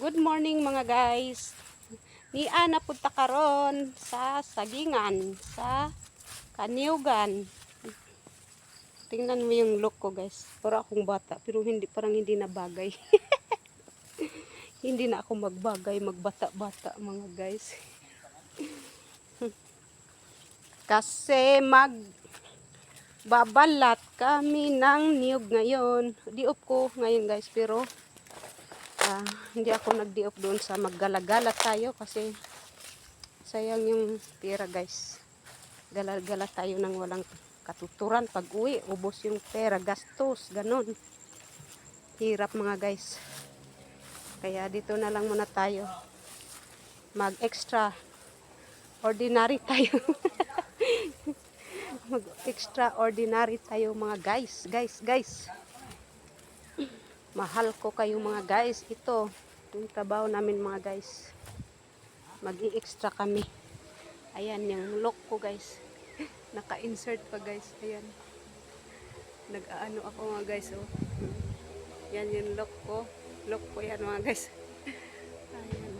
Good morning mga guys. Ni ana punta karon sa Sagingan, sa Kaniugan. Tingnan mo yung look ko guys. Para akong bata pero hindi parang hindi na bagay. hindi na ako magbagay, magbata-bata mga guys. Kasi mag babalat kami ng niyog ngayon. Diop ko ngayon guys pero ah, hindi ako nag-diop doon sa maggala-gala tayo kasi sayang yung pera guys. Gala-gala tayo ng walang katuturan pag uwi. Ubos yung pera, gastos, ganun. Hirap mga guys. Kaya dito na lang muna tayo. Mag extra ordinary tayo. mag extraordinary tayo mga guys. Guys, guys. Mahal ko kayo mga guys. Ito, yung trabaho namin mga guys. Mag-i-extra kami. Ayan, yung lock ko guys. Naka-insert pa guys. Ayan. Nag-aano ako mga guys. Oh. Yan yung lock ko. Lock ko yan mga guys. Ayan,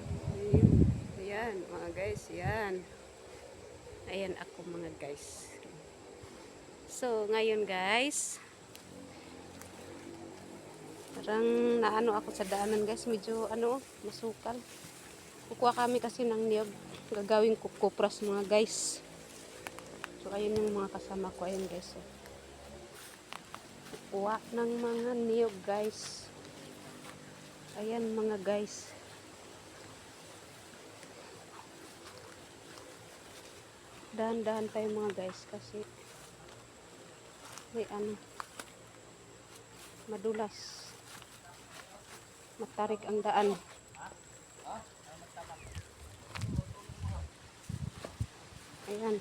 Ayan mga guys. Yan. Ayan ako mga guys. So, ngayon guys, parang naano ako sa daanan guys, medyo ano, masukal. Kukuha kami kasi ng niyog, gagawin ko kupras mga guys. So, ayun yung mga kasama ko, ayun guys. Oh. Kukuha ng mga niyog guys. Ayan mga guys. Dahan-dahan tayo mga guys kasi may ano madulas matarik ang daan ayan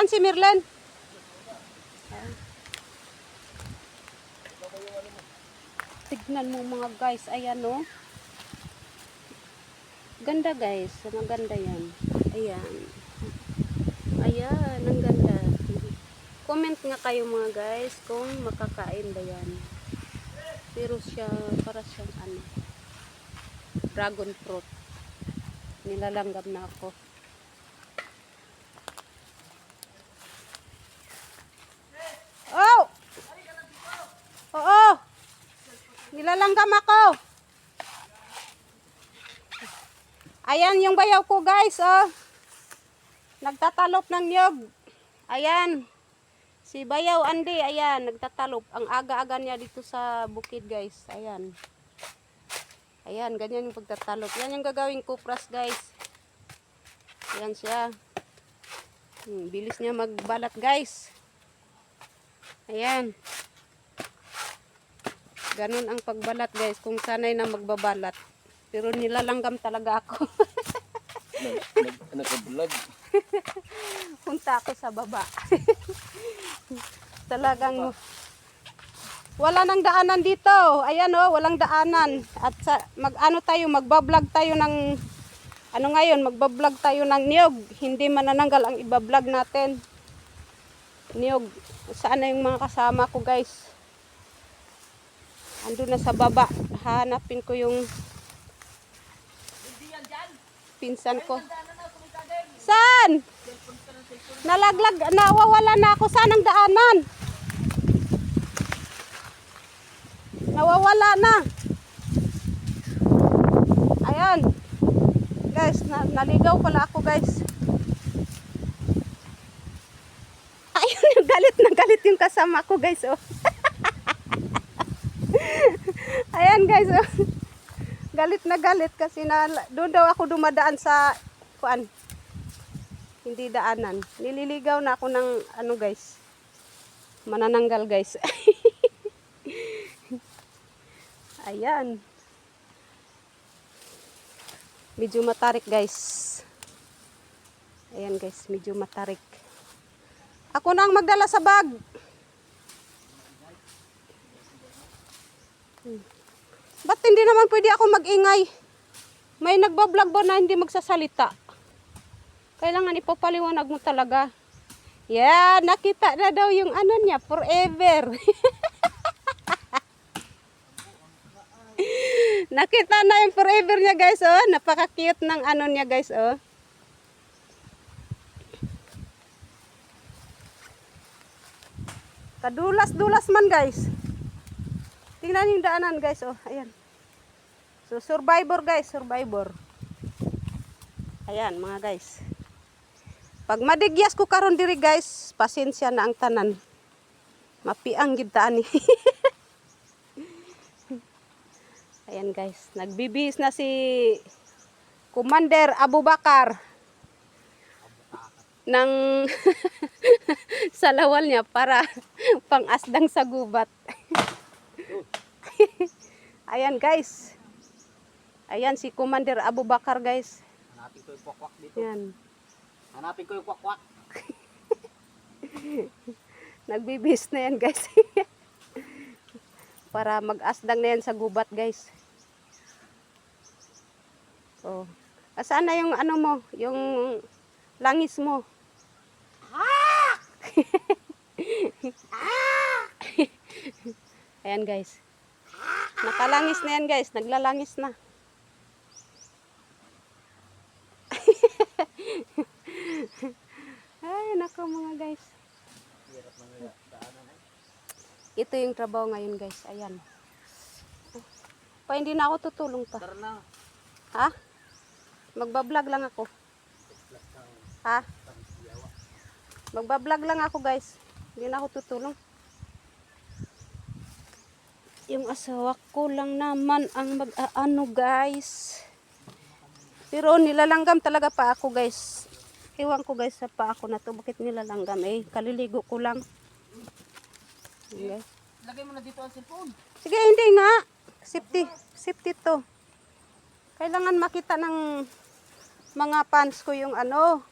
saan si Mirlen? Tignan mo mga guys, ayan oh. Ganda guys, maganda yan. Ayan. Ayan, ang ganda. Comment nga kayo mga guys kung makakain ba yan. Pero siya, para siyang ano, dragon fruit. Nilalanggam na ako. Oh! Oo! Nilalanggam ako. Ayan yung bayaw ko guys, oh. Nagtatalop ng niyog. Ayan. Si Bayaw Andi, ayan, nagtatalop. Ang aga-aga niya dito sa bukid guys. Ayan. Ayan, ganyan yung pagtatalop. Yan yung gagawing kupras guys. Ayan siya. Hmm, bilis niya magbalat guys. Ayan. Ganun ang pagbalat guys, kung sanay na magbabalat. Pero nilalanggam talaga ako. nag, nag, nag-vlog. Punta ako sa baba. Talagang wala nang daanan dito. Ayan oh, walang daanan. At sa mag-ano tayo, magba-vlog tayo ng ano ngayon, magba-vlog tayo ng niyog. Hindi manananggal ang iba-vlog natin. Niyog. Saan na yung mga kasama ko, guys? Ando na sa baba. Hanapin ko yung pinsan ko. Saan? Nalaglag, nawawala na ako. Saan ang daanan? Nawawala na. Ayan. Guys, na, naligaw pala ako guys. Ayun, galit na galit yung kasama ko guys. Oh. Ayan guys. Oh. Galit na galit kasi na doon daw ako dumadaan sa kuan. Hindi daanan. Nililigaw na ako ng ano guys. Manananggal guys. Ayan. Medyo matarik guys. Ayan guys, medyo matarik. Ako na ang magdala sa bag. Hmm. Ba't hindi naman pwede ako mag-ingay? May nagbablog ba na hindi magsasalita? Kailangan ipapaliwanag mo talaga. Yeah, nakita na daw yung ano niya, forever. nakita na yung forever niya guys, oh. Napaka-cute ng ano niya guys, oh. Kadulas-dulas man guys. Tingnan yung daanan guys, oh. Ayan. So, survivor guys, survivor. Ayan, mga guys. Pag madigyas ko karon diri guys, pasensya na ang tanan. Mapiang gid ta ani. Ayan guys, nagbibihis na si Commander Abubakar ng salawal niya para pangasdang sa gubat. Ayan guys. Ayan si Commander Abubakar guys. Hanapin ko yung kwakwak dito. Ayan. Hanapin ko yung kwakwak. Nagbibis na yan guys. Para mag-asdang na yan sa gubat guys. Oh. Asaan na yung ano mo? Yung langis mo? Ayan guys. Nakalangis na yan guys. Naglalangis na. Ay, nako mga guys. Ito yung trabaho ngayon guys. Ayan. Pa hindi na ako tutulong pa. Tara na. Ha? Magbablog lang ako. Ha? Magbablog lang ako guys. Hindi na ako tutulong. Yung asawa ko lang naman ang mag-aano guys. Pero nilalanggam talaga pa ako guys. Iwan ko guys sa pa ako na to. Bakit nilalanggam eh? Kaliligo ko lang. Okay. Lagay mo na dito ang cellphone. Sige, hindi nga. Safety. Safety to. Kailangan makita ng mga fans ko yung ano,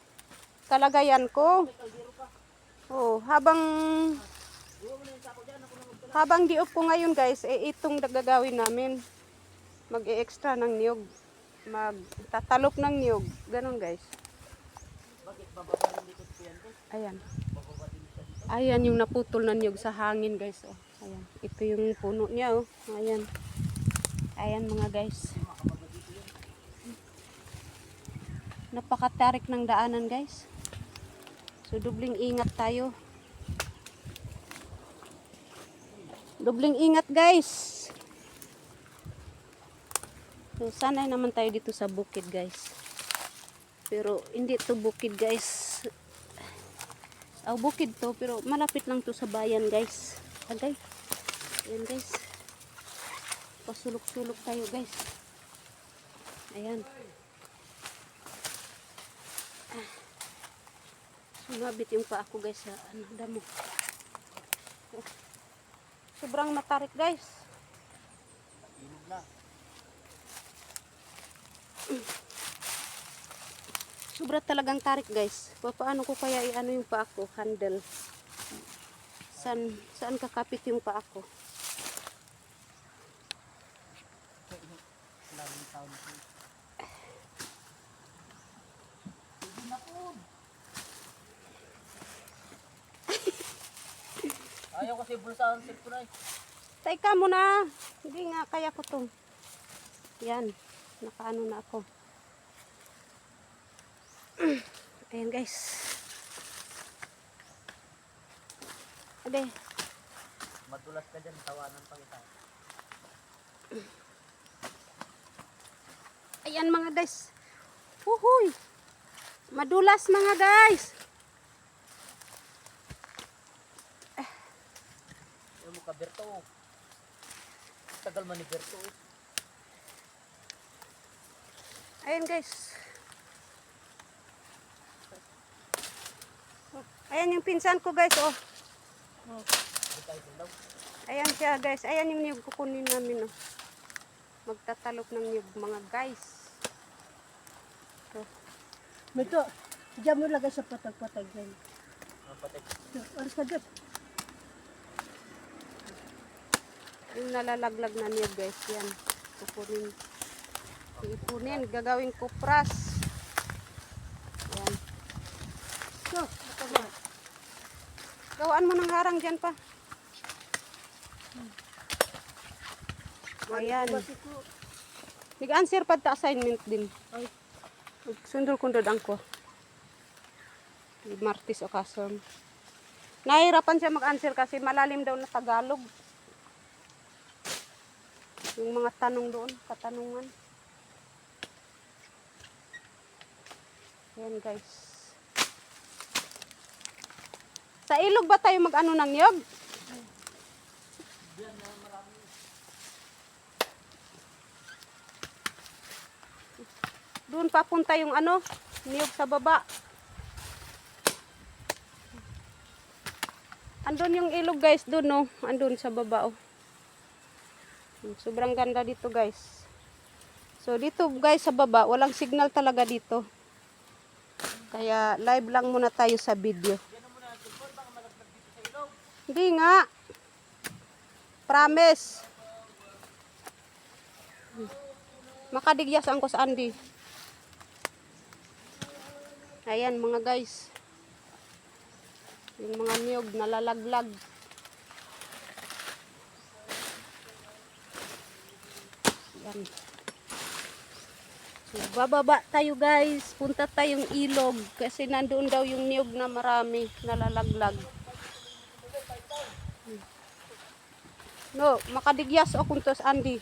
kalagayan ko. Oh, habang habang di off ko ngayon guys, eh itong gagawin namin. Mag-e-extra ng niyog. Mag-tatalop ng niyog. Ganon guys. Ayan. Ayan yung naputol na niyog sa hangin guys. Oh. Ayan. Ito yung puno niya oh. Ayan. Ayan mga guys. Napakatarik ng daanan guys. So dubling ingat tayo. Dubling ingat guys. So sanay naman tayo dito sa bukid guys. Pero hindi to bukid guys. Oh, bukid to pero malapit lang to sa bayan guys. Agay. Ayan guys. Pasulok-sulok tayo guys. Ayan. Ah. Sumabit yung paa ko guys sa ano, damo. Oh. Sobrang matarik guys. Inog na. Sobra talagang tarik guys. Pa- Paano ko kaya i-ano yung paa ko? Handle. Saan, saan kakapit yung paa ko? Ko. Na. Ayaw kasi bulsa ang cellphone ay. Teka muna. Hindi nga, kaya ko to. Yan. Nakaano na ako. Ayan guys. Ade. Madulas ka dyan, tawanan pa kita. Ayan mga guys. Uhuy. Madulas mga guys. Ayaw mo ka, Berto. Tagal man ni Berto. eh. Ayan guys. Ayan yung pinsan ko guys. Oh. Dilaw. Ayan siya guys. Ayan yung niyog kukunin namin. Oh. Magtatalop ng niyog mga guys. Mito, diyan mo lagay sa patag-patag dyan. Ang patek. Aras ka dyan. Yung nalalaglag na niyog guys. Yan. Kukunin. Ipunin, gagawing kupras. Ayan. So, ito ba? Gawaan mo ng harang dyan pa. Ayan. Nag-answer pa ta assignment din. Ay. Sundol kundod ang ko. Martis o kason. Nahirapan siya mag-answer kasi malalim daw na Tagalog. Yung mga tanong doon, katanungan. Ayan guys. Sa ilog ba tayo mag-ano ng niyog? Doon papunta yung ano, niyog sa baba. Andun yung ilog guys, doon no. Andun sa baba oh. Sobrang ganda dito guys. So dito guys sa baba, walang signal talaga dito. Kaya live lang muna tayo sa video. Hindi nga. Promise. Makadigyas ang ko sa Andy. Ayan mga guys. Yung mga niyog nalalaglag. Yan. So, bababa tayo guys. Punta tayong ilog. Kasi nandoon daw yung niyog na marami nalalaglag. No, makadigyas o kuntos Andy.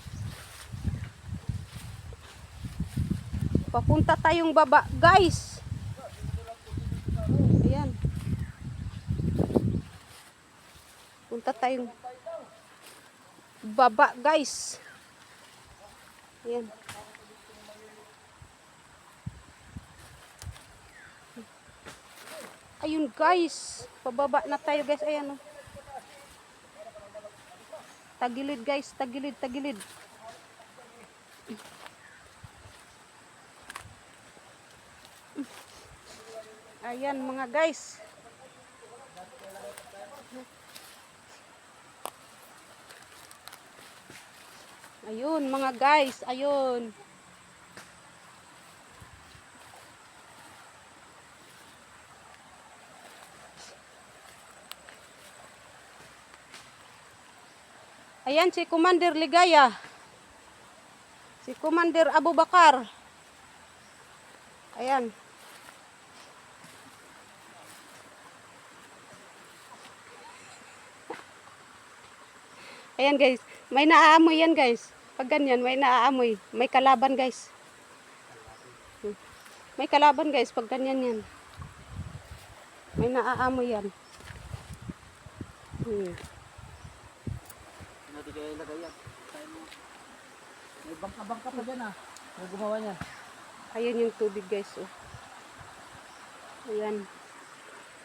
Papunta tayong baba, guys. Ayan. Punta tayong baba, guys. Ayan. Ayun, guys. Pababa na tayo, guys. Ayan, oh. Tagilid, guys. Tagilid, tagilid. Ayan mga guys. Ayun mga guys, ayun. Ayan si Commander Ligaya. Si Commander Abu Bakar. Ayan. Ayan guys, may naaamoy yan guys. Pag ganyan, may naaamoy. May kalaban guys. May kalaban guys, pag ganyan yan. May naaamoy yan. Hmm. Kayo ilagay yan. May bangka-bangka pa dyan ah. May gumawa niya. Ayan yung tubig guys. Oh. Ayan.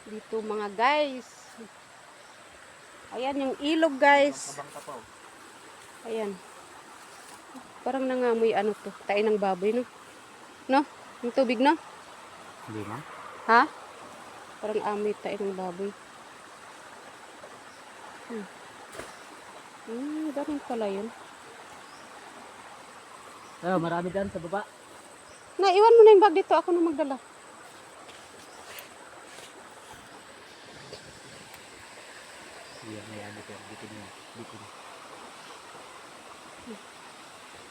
Dito mga guys. Ayan yung ilog guys. Bangka pa oh. Ayan. Parang nangamoy ano to. Tain ng baboy no? No? Yung tubig no? Hindi na. Ha? Parang amoy tayo ng baboy. Hmm. Hmm, ganun pala yun. Oh, marami dyan sa baba. Naiwan mo na yung bag dito. Ako na magdala. Iya, may ano ko. Dito niya. Dito niya.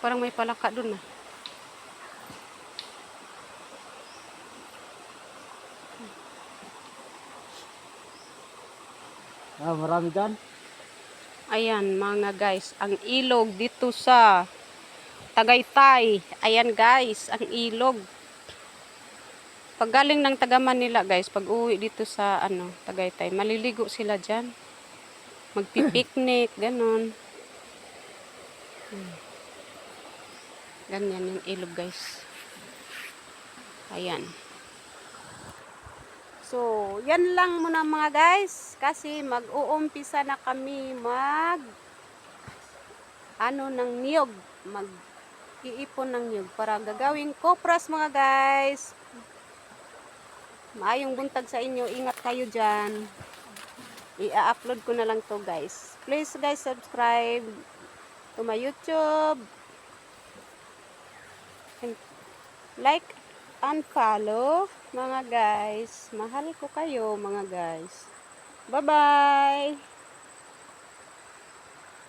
Parang may palaka dun ah. Ah, marami dyan. Ayan mga guys, ang ilog dito sa Tagaytay. Ayan guys, ang ilog. Pag galing ng taga Manila guys, pag uwi dito sa ano, Tagaytay, maliligo sila dyan. Magpipiknik, ganon. Hmm. Ganyan yung ilog guys. Ayan. So, yan lang muna mga guys. Kasi mag-uumpisa na kami mag ano ng niyog. Mag iipon ng niyog para gagawin kopras mga guys. Maayong buntag sa inyo. Ingat kayo dyan. I-upload ko na lang to guys. Please guys subscribe to my YouTube. like and follow mga guys. Mahal ko kayo mga guys. Bye-bye!